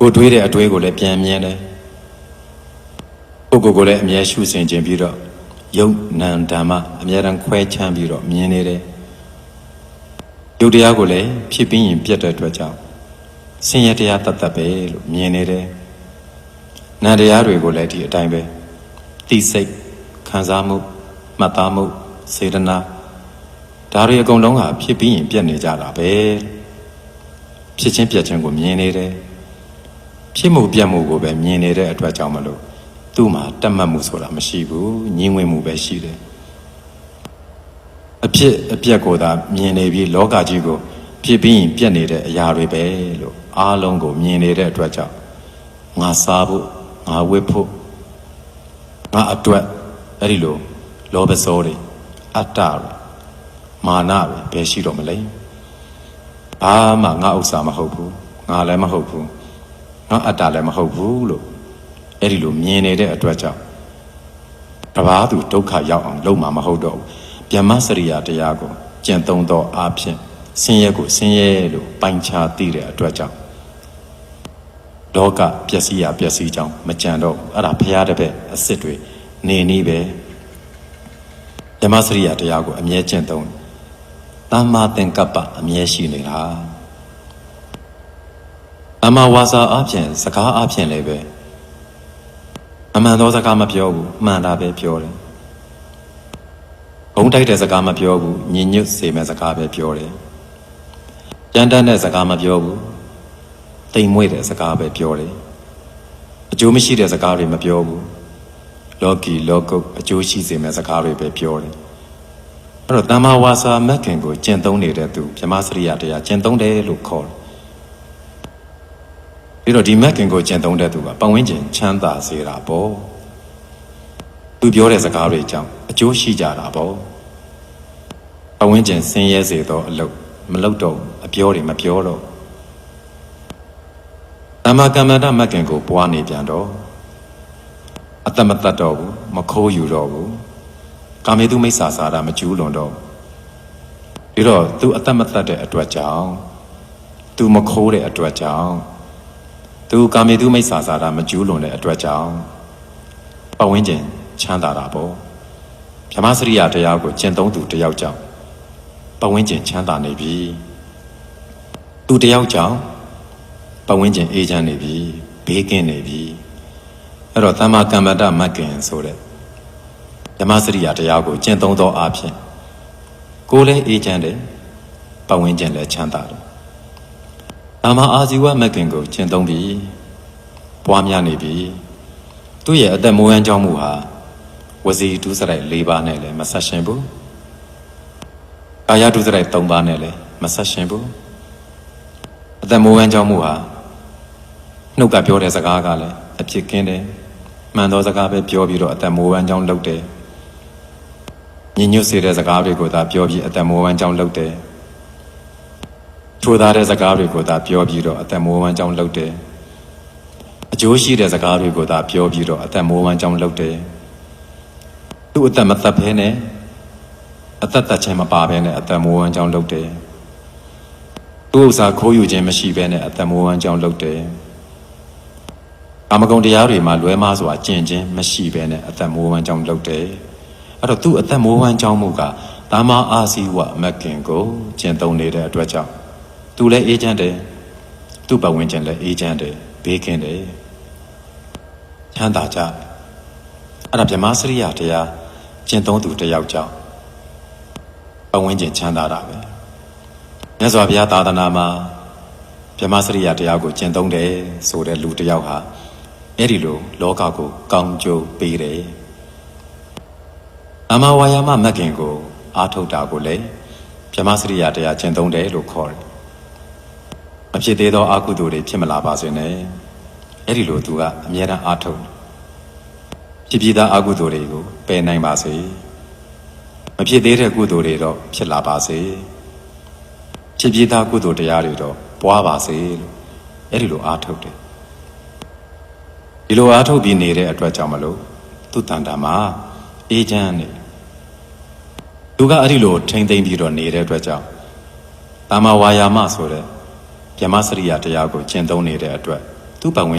ကိုတွေးတဲ့အတွေးကိုလည်းပြန်မြင်တယ်ကိုကိုကိုလည်းအမြဲရှုစင်ခြင်းပြီးတော့ယုတ်နံဓမ္မအမြဲတမ်းခွဲခြမ်းပြီးတော့မြင်နေတယ်ယုတ်တရားကိုလည်းဖြစ်ပြီးရင်ပြတ်တဲ့အတွက်ကြောင့်ဆင်းရဲတရားတတ်တတ်ပဲလို့မြင်နေတယ်နံတရားတွေကိုလည်းဒီအတိုင်းပဲတိစိတ်ခံစားမှုမှတ်သားမှုစေတနာဒါတွေအကုန်လုံးဟာဖြစ်ပြီးရင်ပြတ်နေကြတာပဲဖြစ်ချင်းပြတ်ချင်းကိုမြင်နေတယ် ဖြစ်မှုပြတ်မှုကိုပဲမြင်နေတဲ့အတွက်ကြောင့်မလို့သူ့မှာတတ်မှတ်မှုဆိုတာမရှိဘူးညင်ဝင်မှုပဲရှိတယ်အဖြစ်အပျက်ကိုသာမြင်နေပြီးလောကကြီးကိုဖြစ်ပြီးရင်ပြတ်နေတဲ့အရာတွေပဲလို့အားလုံးကိုမြင်နေတဲ့အတွက်ကြောင့်ငါစားဖို့ငါဝတ်ဖို့ငါအတွက်အဲ့ဒီလိုလောဘစောတွေအတ္တတွေမာနတွေပဲရှိတော့မလဲဘာမှငါဥစ္စာမဟုတ်ဘူးငါလည်းမဟုတ်ဘူး နော်အတ္တလည်းမဟုတ်ဘူးလို့အဲ့ဒီလိုမြင်နေတဲ့အတွက်ကြောင့်တဘာသူဒုက္ခရောက်အောင်လုပ်မှာမဟုတ်တော့ဘူးဗျမစရိယတရားကိုကျင့်သုံးသောအားဖြင့်ဆင်းရဲကိုဆင်းရဲလို့ပိုင်းခြားသိတဲ့အတွက်ကြောင့်လောကပျက်စီးရပျက်စီးကြောင်းမကြံတော့ဘူးအဲ့ဒါဖရာတပည့်အစ်စ်တွေနေနေပဲဗျမစရိယတရားကိုအမြဲကျင့်သုံးတယ်တမ္မာသင်္ကပ္ပအမြဲရှိနေတာ အမဝါစာအဖြစ်စကားအဖြစ်လည်းပဲအမှန်သောစကားမပြောဘူးမှန်တာပဲပြောတယ်ဘုံတိုက်တဲ့စကားမပြောဘူးညင်ညွတ်စေမဲ့စကားပဲပြောတယ်ကြမ်းတမ်းတဲ့စကားမပြောဘူးတိမ်မွေ့တဲ့စကားပဲပြောတယ်အကျိုးမရှိတဲ့စကားတွေမပြောဘူးလောကီလောကုတ်အကျိုးရှိစေမဲ့စကားတွေပဲပြောတယ်အဲ့တော့တမ္မာဝါစာမက်ခင်ကိုကျင့်သုံးနေတဲ့သူဗြဟ္မစရိယတရားကျင့်သုံးတယ်လို့ခေါ်တယ် ပြီးတော့ဒီမက်ကင်ကိုကျင့်သုံးတဲ့သူကပတ်ဝန်းကျင်ချမ်းသာစေတာပေါ့သူပြောတဲ့စကားတွေကြောင့်အကျိုးရှိကြတာပေါ့ပတ်ဝန်းကျင်ဆင်းရဲစေသောအလုပ်မလုပ်တော့ဘူးအပြောတွေမပြောတော့အမကမ္မန္တမက်ကင်ကိုပွားနေပြန်တော့အတ္တမတတ်တော့ဘူးမခိုးယူတော့ဘူးကာမေတုမိစ္ဆာစာရမကျူးလွန်တော့ဘူးပြီးတော့သူအတ္တမတတ်တဲ့အတွက်ကြောင့်သူမခိုးတဲ့အတွက်ကြောင့် သူကာမေတုမိစ္ဆာစာတာမကျူးလွန်တဲ့အတွက်ကြောင့်ပဝင်းကျင်ချမ်းသာတာပေါ့ဗြဟ္မစရိယတရားကိုကျင့်သုံးသူတယောက်ကြောင့်ပဝင်းကျင်ချမ်းသာနေပြီသူတယောက်ကြောင့်ပဝင်းကျင်အေးချမ်းနေပြီဘေးကင်းနေပြီအဲ့တော့သမ္မာကမ္မန္တမက္ကင်ဆိုတဲ့ဗြဟ္မစရိယတရားကိုကျင့်သုံးသောအားဖြင့်ကိုယ်လည်းအေးချမ်းတယ်ပဝင်းကျင်လည်းချမ်းသာတယ် အာမအာဇီဝမက်ကင်ကိုကျင့်သုံးပြီးပွားများနေပြီသူ့ရဲ့အသက်မွေးဝမ်းကြောင်းမှုဟာဝစီဒုစရိုက်၄ပါးနဲ့လည်းမဆက်ရှင်ဘူးကာယဒုစရိုက်၃ပါးနဲ့လည်းမဆက်ရှင်ဘူးအသက်မွေးဝမ်းကြောင်းမှုဟာနှုတ်ကပြောတဲ့စကားကလည်းအဖြစ်ကင်းတယ်မှန်သောစကားပဲပြောပြီးတော့အသက်မွေးဝမ်းကြောင်းလုပ်တယ်ညင်ညွတ်စေတဲ့စကားတွေကိုသာပြောပြီးအသက်မွေးဝမ်းကြောင်းလုပ်တယ် ထိုသားတဲ့စကားတွေကိုသာပြောပြီးတော့အသက်မိုးဝမ်းကြောင်းလုပ်တယ်အကျိုးရှိတဲ့စကားတွေကိုသာပြောပြီးတော့အသက်မိုးဝမ်းကြောင်းလုပ်တယ်သူ့အသက်မသက်ဘဲနဲ့အသက်သက်ချင်းမပါဘဲနဲ့အသက်မိုးဝမ်းကြောင်းလုပ်တယ်သူ့ဥစ္စာခိုးယူခြင်းမရှိဘဲနဲ့အသက်မိုးဝမ်းကြောင်းလုပ်တယ်အာမဂုံတရားတွေမှာလွဲမားစွာကျင့်ခြင်းမရှိဘဲနဲ့အသက်မိုးဝမ်းကြောင်းလုပ်တယ်အဲ့တော့သူ့အသက်မိုးဝမ်းကြောင်းမှုကတာမအာစီဝမက်ကင်ကိုကျင့်သုံးနေတဲ့အတွက်ကြောင့် သူလည်းအေးချမ်းတယ်သူ့ပတ်ဝန်းကျင်လည်းအေးချမ်းတယ်ဘေးကင်းတယ်ချမ်းသာကြတယ်အဲ့ဒါဗြဟ္မစရိယတရားကျင့်သုံးသူတစ်ယောက်ကြောင့်ပတ်ဝန်းကျင်ချမ်းသာတာပဲမြတ်စွာဘုရားသာသနာမှာဗြဟ္မစရိယတရားကိုကျင့်သုံးတယ်ဆိုတဲ့လူတစ်ယောက်ဟာအဲ့ဒီလိုလောကကိုကောင်းကျိုးပေးတယ်အမဝါယာမမက္ခင်ကို အာထုတ်တာကိုလည်းဗြဟ္မစရိယတရားကျင့်သုံးတယ်လို့ခေါ်တယ် မဖြစ်သေးသောအာကုသိုလ်တွေဖြစ်မလာပါစေနဲ့အဲ့ဒီလိုသူကအမြဲတမ်းအားထုတ်ဖြစ်ပြီးသားအာကုသိုလ်တွေကိုပယ်နိုင်ပါစေမဖြစ်သေးတဲ့ကုသိုလ်တွေတော့ဖြစ်လာပါစေဖြစ်ပြီးသားကုသိုလ်တရားတွေတော့ပွားပါစေလို့အဲ့ဒီလိုအားထုတ်တယ်ဒီလိုအားထုတ်ပြီးနေတဲ့အတွက်ကြောင့်မလို့သူတန်တာမှာအေးချမ်းနေသူကအဲ့ဒီလိုထိမ့်သိမ့်ပြီးတော့နေတဲ့အတွက်ကြောင့်တာမဝါယာမဆိုတဲ့ ဗြဟ္မစရိယတရားကိုကျင့်သုံးနေတဲ့အတွက်သူ့ပတ်ဝန်း